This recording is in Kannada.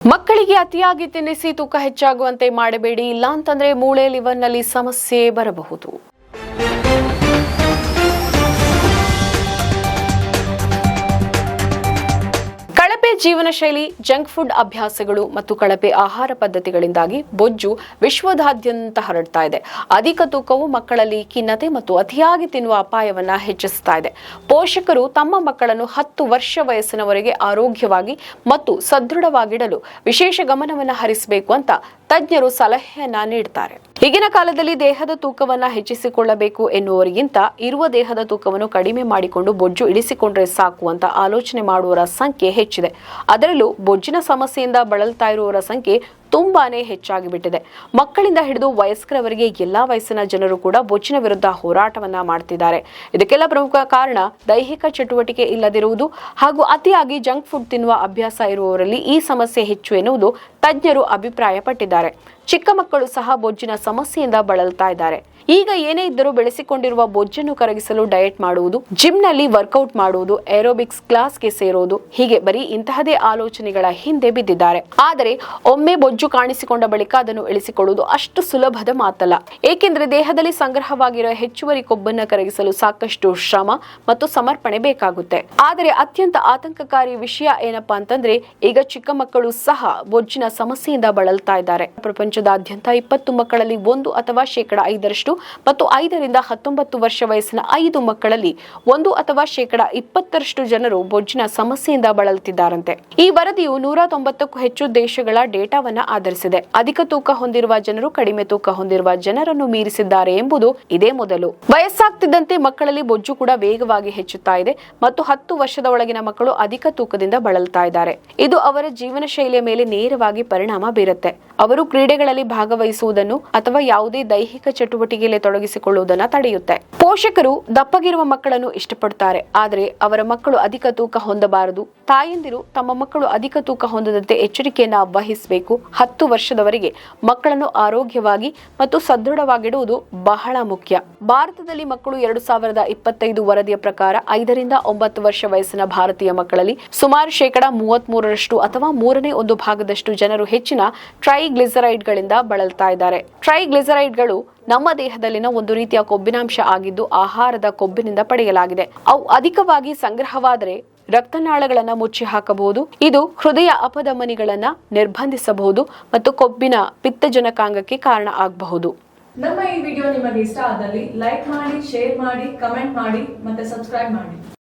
ಮಕ್ಕಳಿಗೆ ಅತಿಯಾಗಿ ತಿನ್ನಿಸಿ ತೂಕ ಹೆಚ್ಚಾಗುವಂತೆ ಮಾಡಬೇಡಿ ಇಲ್ಲ ಅಂತಂದ್ರೆ ಮೂಳೆ ಲಿವರ್ನಲ್ಲಿ ಸಮಸ್ಯೆ ಬರಬಹುದು. ಜೀವನ ಶೈಲಿ ಜಂಕ್ ಫುಡ್ ಅಭ್ಯಾಸಗಳು ಮತ್ತು ಕಳಪೆ ಆಹಾರ ಪದ್ಧತಿಗಳಿಂದಾಗಿ ಬೊಜ್ಜು ವಿಶ್ವದಾದ್ಯಂತ ಹರಡ್ತಾ ಇದೆ. ಅಧಿಕ ತೂಕವು ಮಕ್ಕಳಲ್ಲಿ ಖಿನ್ನತೆ ಮತ್ತು ಅತಿಯಾಗಿ ತಿನ್ನುವ ಅಪಾಯವನ್ನು ಹೆಚ್ಚಿಸ್ತಾ ಇದೆ. ಪೋಷಕರು ತಮ್ಮ ಮಕ್ಕಳನ್ನು ಹತ್ತು ವರ್ಷ ವಯಸ್ಸಿನವರೆಗೆ ಆರೋಗ್ಯವಾಗಿ ಮತ್ತು ಸದೃಢವಾಗಿಡಲು ವಿಶೇಷ ಗಮನವನ್ನು ಹರಿಸಬೇಕು ಅಂತ ತಜ್ಞರು ಸಲಹೆಯನ್ನ ನೀಡ್ತಾರೆ. ಈಗಿನ ಕಾಲದಲ್ಲಿ ದೇಹದ ತೂಕವನ್ನು ಹೆಚ್ಚಿಸಿಕೊಳ್ಳಬೇಕು ಎನ್ನುವರಿಗಿಂತ ಇರುವ ದೇಹದ ತೂಕವನ್ನು ಕಡಿಮೆ ಮಾಡಿಕೊಂಡು ಬೊಜ್ಜು ಇಳಿಸಿಕೊಂಡ್ರೆ ಸಾಕು ಅಂತ ಆಲೋಚನೆ ಮಾಡುವವರ ಸಂಖ್ಯೆ ಹೆಚ್ಚಿದೆ. ಅದರಲ್ಲೂ ಬೊಜ್ಜಿನ ಸಮಸ್ಯೆಯಿಂದ ಬಳಲ್ತಾ ಇರುವವರ ಸಂಖ್ಯೆ ತುಂಬಾನೇ ಹೆಚ್ಚಾಗಿ ಬಿಟ್ಟಿದೆ ಮಕ್ಕಳಿಂದ ಹಿಡಿದು ವಯಸ್ಕರವರೆಗೆ ಎಲ್ಲಾ ವಯಸ್ಸಿನ ಜನರು ಕೂಡ ಬೊಜ್ಜಿನ ವಿರುದ್ಧ ಹೋರಾಟವನ್ನ ಮಾಡ್ತಿದ್ದಾರೆ. ಇದಕ್ಕೆಲ್ಲ ಪ್ರಮುಖ ಕಾರಣ ದೈಹಿಕ ಚಟುವಟಿಕೆ ಇಲ್ಲದಿರುವುದು ಹಾಗೂ ಅತಿಯಾಗಿ ಜಂಕ್ ಫುಡ್ ತಿನ್ನುವ ಅಭ್ಯಾಸ ಇರುವವರಲ್ಲಿ ಈ ಸಮಸ್ಯೆ ಹೆಚ್ಚು ಎನ್ನುವುದು ತಜ್ಞರು ಅಭಿಪ್ರಾಯಪಟ್ಟಿದ್ದಾರೆ. ಚಿಕ್ಕ ಮಕ್ಕಳು ಸಹ ಬೊಜ್ಜಿನ ಸಮಸ್ಯೆಯಿಂದ ಬಳಲ್ತಾ ಇದ್ದಾರೆ. ಈಗ ಏನೇ ಇದ್ದರೂ ಬೆಳೆಸಿಕೊಂಡಿರುವ ಬೊಜ್ಜನ್ನು ಕರಗಿಸಲು ಡಯಟ್ ಮಾಡುವುದು, ಜಿಮ್ನಲ್ಲಿ ವರ್ಕೌಟ್ ಮಾಡುವುದು, ಏರೋಬಿಕ್ಸ್ ಕ್ಲಾಸ್ಗೆ ಸೇರುವುದು ಹೀಗೆ ಬರೀ ಇಂತಹದೇ ಆಲೋಚನೆಗಳ ಹಿಂದೆ ಬಿದ್ದಿದ್ದಾರೆ. ಆದರೆ ಒಮ್ಮೆ ಬೊಜ್ಜು ಕಾಣಿಸಿಕೊಂಡ ಬಳಿಕ ಅದನ್ನು ಇಳಿಸಿಕೊಳ್ಳುವುದು ಅಷ್ಟು ಸುಲಭದ ಮಾತಲ್ಲ. ಏಕೆಂದರೆ ದೇಹದಲ್ಲಿ ಸಂಗ್ರಹವಾಗಿರುವ ಹೆಚ್ಚುವರಿ ಕೊಬ್ಬನ್ನು ಕರಗಿಸಲು ಸಾಕಷ್ಟು ಶ್ರಮ ಮತ್ತು ಸಮರ್ಪಣೆ ಬೇಕಾಗುತ್ತೆ. ಆದರೆ ಅತ್ಯಂತ ಆತಂಕಕಾರಿ ವಿಷಯ ಏನಪ್ಪಾ ಅಂತಂದ್ರೆ, ಈಗ ಚಿಕ್ಕ ಮಕ್ಕಳು ಸಹ ಬೊಜ್ಜಿನ ಸಮಸ್ಯೆಯಿಂದ ಬಳಲ್ತಾ ಇದ್ದಾರೆ. ಪ್ರಪಂಚದಾದ್ಯಂತ ಇಪ್ಪತ್ತು ಮಕ್ಕಳಲ್ಲಿ ಒಂದು ಅಥವಾ ಶೇಕಡ ಐದರಷ್ಟು ಮತ್ತು ಐದರಿಂದ ಹತ್ತೊಂಬತ್ತು ವರ್ಷ ವಯಸ್ಸಿನ ಐದು ಮಕ್ಕಳಲ್ಲಿ ಒಂದು ಅಥವಾ ಶೇಕಡ ಇಪ್ಪತ್ತರಷ್ಟು ಜನರು ಬೊಜ್ಜಿನ ಸಮಸ್ಯೆಯಿಂದ ಬಳಲ್ತಿದ್ದಾರಂತೆ. ಈ ವರದಿಯು ನೂರ ತೊಂಬತ್ತಕ್ಕೂ ಹೆಚ್ಚು ದೇಶಗಳ ಡೇಟಾವನ್ನ ಆಧರಿಸಿದೆ. ಅಧಿಕ ತೂಕ ಹೊಂದಿರುವ ಜನರು ಕಡಿಮೆ ತೂಕ ಹೊಂದಿರುವ ಜನರನ್ನು ಮೀರಿಸಿದ್ದಾರೆ ಎಂಬುದು ಇದೇ ಮೊದಲು. ವಯಸ್ಸಾಗ್ತಿದ್ದಂತೆ ಮಕ್ಕಳಲ್ಲಿ ಬೊಜ್ಜು ಕೂಡ ವೇಗವಾಗಿ ಹೆಚ್ಚುತ್ತಾ ಇದೆ ಮತ್ತು ಹತ್ತು ವರ್ಷದ ಒಳಗಿನ ಮಕ್ಕಳು ಅಧಿಕ ತೂಕದಿಂದ ಬಳಲ್ತಾ ಇದ್ದಾರೆ. ಇದು ಅವರ ಜೀವನ ಶೈಲಿಯ ಮೇಲೆ ನೇರವಾಗಿ ಪರಿಣಾಮ ಬೀರುತ್ತೆ. ಅವರು ಕ್ರೀಡೆಗಳಲ್ಲಿ ಭಾಗವಹಿಸುವುದನ್ನು ಅಥವಾ ಯಾವುದೇ ದೈಹಿಕ ಚಟುವಟಿಕೆಯಲ್ಲಿ ತೊಡಗಿಸಿಕೊಳ್ಳುವುದನ್ನು ತಡೆಯುತ್ತೆ. ಪೋಷಕರು ದಪ್ಪಗಿರುವ ಮಕ್ಕಳನ್ನು ಇಷ್ಟಪಡುತ್ತಾರೆ ಆದರೆ ಅವರ ಮಕ್ಕಳು ಅಧಿಕ ತೂಕ ಹೊಂದಬಾರದು. ತಾಯಂದಿರು ತಮ್ಮ ಮಕ್ಕಳು ಅಧಿಕ ತೂಕ ಹೊಂದದಂತೆ ಎಚ್ಚರಿಕೆಯನ್ನು ವಹಿಸಬೇಕು. ಹತ್ತು ವರ್ಷದವರೆಗೆ ಮಕ್ಕಳನ್ನು ಆರೋಗ್ಯವಾಗಿ ಮತ್ತು ಸದೃಢವಾಗಿಡುವುದು ಬಹಳ ಮುಖ್ಯ. ಭಾರತದಲ್ಲಿ ಮಕ್ಕಳು ಎರಡು ಸಾವಿರದ ಇಪ್ಪತ್ತೈದು ವರದಿಯ ಪ್ರಕಾರ ಐದರಿಂದ ಒಂಬತ್ತು ವರ್ಷ ವಯಸ್ಸಿನ ಭಾರತೀಯ ಮಕ್ಕಳಲ್ಲಿ ಸುಮಾರು ಶೇಕಡ ಮೂವತ್ತ್ ಮೂರರಷ್ಟು ಅಥವಾ ಮೂರನೇ ಒಂದು ಭಾಗದಷ್ಟು ಜನರು ಹೆಚ್ಚಿನ ಟ್ರೈಗ್ಲಿಸರೈಡ್ಗಳಿಂದ ಬಳಲ್ತಾ ಇದ್ದಾರೆ. ಟ್ರೈಗ್ಲಿಸರೈಡ್ಗಳು ನಮ್ಮ ದೇಹದಲ್ಲಿನ ಒಂದು ರೀತಿಯ ಕೊಬ್ಬಿನಾಂಶ ಆಗಿದ್ದು ಆಹಾರದ ಕೊಬ್ಬಿನಿಂದ ಪಡೆಯಲಾಗಿದೆ. ಅವು ಅಧಿಕವಾಗಿ ಸಂಗ್ರಹವಾದರೆ ರಕ್ತನಾಳಗಳನ್ನು ಮುಚ್ಚಿ ಹಾಕಬಹುದು. ಇದು ಹೃದಯ ಅಪಧಮನಿಗಳನ್ನ ನಿರ್ಬಂಧಿಸಬಹುದು ಮತ್ತು ಕೊಬ್ಬಿನ ಪಿತ್ತಜನಕಾಂಗಕ್ಕೆ ಕಾರಣ ಆಗಬಹುದು. ನಮ್ಮ ಈ ವಿಡಿಯೋ ನಿಮಗೆ ಇಷ್ಟ ಆದಲ್ಲಿ ಲೈಕ್ ಮಾಡಿ, ಶೇರ್ ಮಾಡಿ, ಕಮೆಂಟ್ ಮಾಡಿ ಮತ್ತೆ ಸಬ್ಸ್ಕ್ರೈಬ್ ಮಾಡಿ.